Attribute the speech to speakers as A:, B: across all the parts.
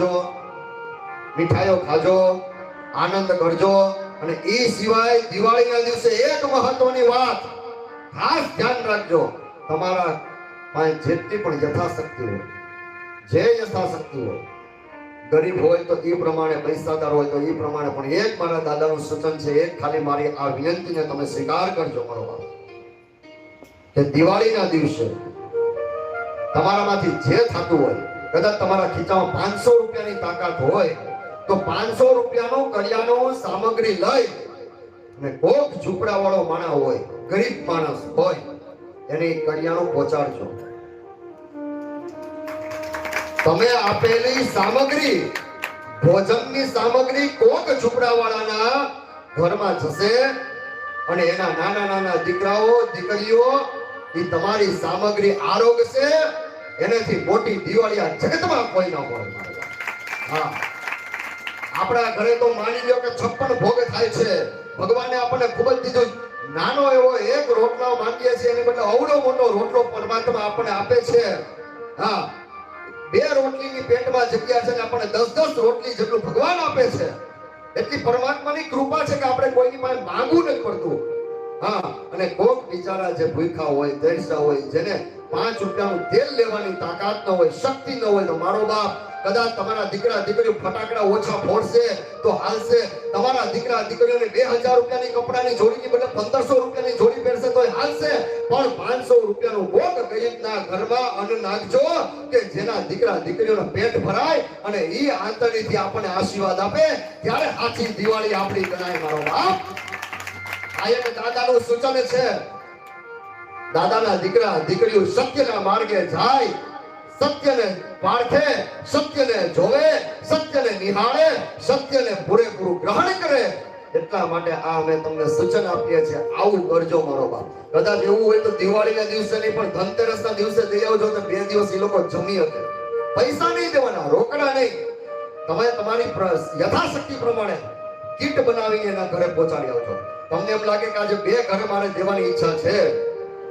A: કરજો મીઠાઈઓ ખાજો, આનંદ કરજો અને એ સિવાય દિવાળીના દિવસે એક મહત્વની વાત ખાસ ધ્યાન રાખજો. તમારા પાસે જેટલી પણ યથાશક્તિ હોય, જે યથાશક્તિ હોય, ગરીબ હોય તો એ પ્રમાણે, પૈસાદાર હોય તો એ પ્રમાણે, પણ એક મારા દાદાનું સૂચન છે, એક ખાલી મારી આ વિનંતીને તમે સ્વીકાર કરજો મારો બાપ. કે દિવાળીના દિવસે તમારામાંથી જે થતું હોય કદાચ તમારા ખીચામાં પાંચસો રૂપિયાની તાકાત હોય, તો પાંચસો રૂપિયાનો કરિયાણું સામગ્રી લઈ અને કોક ઝૂંપડાવાળો માણસ હોય, ગરીબ માણસ હોય, એને કરિયાણું પહોંચાડજો. તમે આપેલી સામગ્રી, ભોજનની સામગ્રી કોક ઝૂંપડાવાળાના ઘરમાં જશે અને એના નાના નાના દીકરાઓ, દીકરીઓ, એ તમારી સામગ્રી આરોગશે એનાથી મોટી દિવાળી આ જગતમાં કોઈ ના હોય હા. આપણા ઘરે તો માની લો કે છપ્પન ભોગ થાય છે. ભગવાને આપણને ખૂબ જ દીધો. નાનો એવો એક રોટલો માંગીએ છીએ, એને બદલે અવડો મોટો રોટલો પરમાત્મા આપણને આપે છે. હા. બે રોટલીની પેટમાં જગ્યા છે ને આપણને દસ દસ રોટલી જેટલું ભગવાન આપે છે. એટલી પરમાત્માની કૃપા છે કે આપણે કોઈની પાસે માંગવું નથી પડતું. હા. અને કોક બિચારા જે ભૂખા હોય, તરસ્યા હોય, જેને પાંચ રૂપિયાનું તેલ લેવાની તાકાત ન હોય, શક્તિ ન હોય તો મારો બાપ કદાચ તમારા દીકરા, દીકરીઓ ફટાકડા ઓછા ફોડશે તો હાલશે. તમારા દીકરા, દીકરીઓને બે હજાર રૂપિયાની કપડાની જોડીની બદલે પંદરસો રૂપિયાની જોડી પહેરશે તો હાલશે. પણ પાંચસો રૂપિયાનો ભોગ ગરીબના ઘરમાં અન્ન નાખજો કે જેના દીકરા, દીકરીઓનો પેટ ભરાય અને એ આંતરડીથી આપણને આશીર્વાદ આપે. ત્યારે સાચી દિવાળી આપણી ગણાય, મારો બાપ. આ એક દાદાનું સૂચન છે. દાદાના દીકરા, દીકરીઓ સત્યના માર્ગે જાય, સત્યને પારખે, સત્યને જોવે, સત્યને નિહાળે, સત્યને પૂરેપૂરું ગ્રહણ કરે, એટલા માટે આ અમે તમને સૂચન આપીએ છીએ, આવું કરજો મારો બાપ. કદાચ એવું હોય તો દિવાળીના દિવસે નહીં, પણ ધનતેરસના દિવસે દઈ આવજો તો બે દિવસ એ લોકો જમી હશે પૈસા નહીં દેવાના, રોકડા નહીં. તમે તમારી યથાશક્તિ પ્રમાણે કીટ બનાવીને એના ઘરે પહોંચાડી આવજો. તમને એમ લાગે કે આજે બે ઘરે મારે દેવાની ઈચ્છા છે.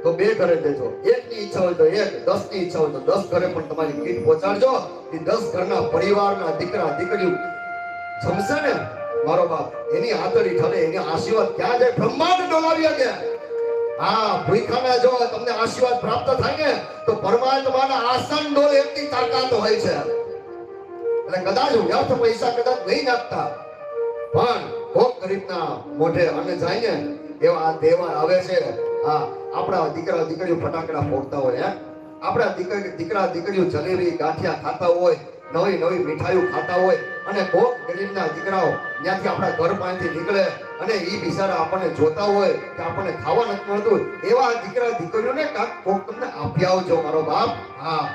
A: તો બે ઘરે દેજો એક ની ઈચ્છા હોય તો એક દસની ઈચ્છા હોય તો દસ ઘરે પણ તમારી કીટ પહોંચાડજો. એ દસ ઘરના પરિવારના દીકરા, દીકરીઓ જમશે ને? મારો બાપ, એની આતરી ઠરે એની આશીર્વાદ ક્યાં જાય? બ્રહ્માંડ ડોલાવી શકે હા, ભૂખાના જો તમને આશીર્વાદ પ્રાપ્ત થાય ને, તો પરમાત્માના આસન ડોલ એટલી તાકાત હોય છે. એટલે કદાચ વ્યર્થ પૈસા કદાચ નહીં નાખતા. પણ કોક ગરીબના મોઢે અને જાય ને એવા તહેવાર આવે છે, હા, આપણા દીકરા દીકરીઓ ફટાકડા ફોડતા હોય, હે. આપણા દીકરા દીકરા દીકરીઓ જલેબી, ગાંઠિયા ખાતા હોય, નવી નવી મીઠાઈઓ ખાતા હોય, અને કોક ગરીબના દીકરાઓ ત્યાંથી આપણા ઘર પાસેથી નીકળે, અને એ બિચારા આપણને જોતા હોય કે આપણને ખાવા નથી મળતું એવા દીકરા દીકરીઓને કાંક કોક તમને આપી આવજો, મારો બાપ. હા,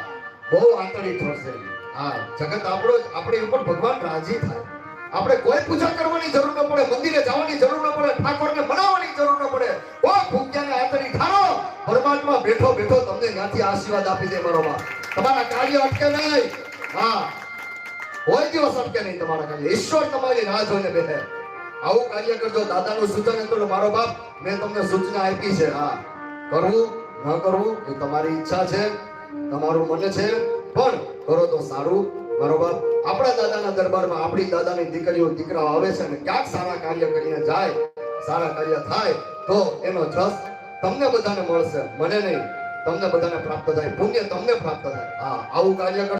A: બહુ આંતરી થશે. હા, જગત આપણો આપણી ઉપર ભગવાન રાજી થાય. આપણે કોઈ પૂજા કરવાની જરૂર ન પડે, મંદિરે જવાની જરૂર ન પડે, ઠાકોરને મનાવવાની જરૂર ન પડે. ઓ ભૂખ્યાને આતરી ઠારો, પરમાત્મા બેઠો બેઠો તમને ત્યાંથી આશીર્વાદ આપી દે મારો બા તમારા કાર્ય અટકે નહીં. હા. કોઈ દિવસ અટકે નહીં તમારા કાર્ય. ઈશ્વર તમારી રાહ જોઈને બેઠે આવું કાર્ય કરજો, દાદાનું સૂચન હતું મારો બાપ, મેં તમને સૂચના આપી છે. હા. કરવું, ન કરવું એ તમારી ઈચ્છા છે, તમારું મને છે, પણ કરો તો સારું. મારો બાપ આપણા દાદાના દરબારમાં આપણી દાદાની દીકરીઓ, દીકરાઓ આવે છે અને ક્યાંક સારા કાર્ય કરીને જાય, સારા કાર્ય થાય, તો એનો જસ તમને બધાને મળશે. મને નહીં. તમને બધાને પ્રાપ્ત થાય. પુણ્ય તમને પ્રાપ્ત થાય. હા, આવું કાર્ય કર